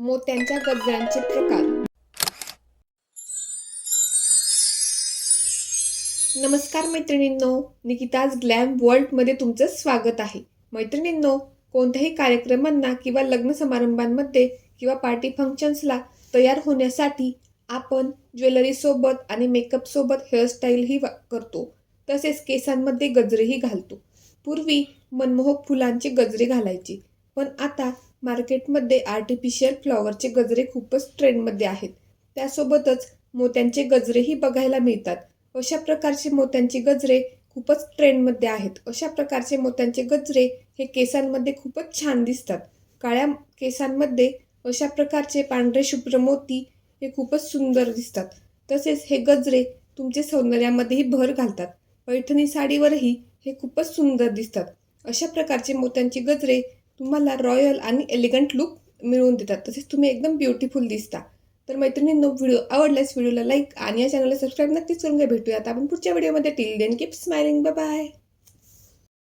मोत्यांच्या गजरांचे प्रकार. नमस्कार मैत्रिणींनो निकिताज ग्लॅम वर्ल्डमध्ये तुमचं स्वागत आहे. मैत्रिणींनो कोणत्याही कार्यक्रमांना किंवा लग्न समारंभांमध्ये किंवा पार्टी फंक्शन्सला तयार होण्यासाठी आपण ज्वेलरीसोबत आणि मेकअपसोबत हेअरस्टाईलही वा- करतो. तसेच केसांमध्ये गजरेही घालतो. पूर्वी मनमोहक फुलांचे गजरे घालायचे. पण आता मार्केटमध्ये आर्टिफिशियल फ्लॉवरचे गजरे खूपच ट्रेंडमध्ये आहेत. त्यासोबतच मोत्यांचे गजरेही बघायला मिळतात. अशा प्रकारचे मोत्यांचे गजरे खूपच ट्रेंडमध्ये आहेत. अशा प्रकारचे मोत्यांचे गजरे हे केसांमध्ये खूपच छान दिसतात. काळ्या केसांमध्ये अशा प्रकारचे पांढरे शुभ्र मोती हे खूपच सुंदर दिसतात. तसेच हे गजरे तुमचे सौंदर्यामध्येही भर घालतात. पैठणी साडीवरही हे खूपच सुंदर दिसतात. अशा प्रकारचे मोत्यांचे गजरे तुम्हाला रॉयल आणि एलिगंट लुक मिळवून देतात. तसेच तुम्ही एकदम ब्युटिफुल दिसता. तर मैत्रिणींनो व्हिडिओ आवडल्यास व्हिडिओला लाईक आणि या चॅनलला सबस्क्राईब नक्कीच करून घ्या. आता आपण पुढच्या व्हिडिओमध्ये till then keep smiling bye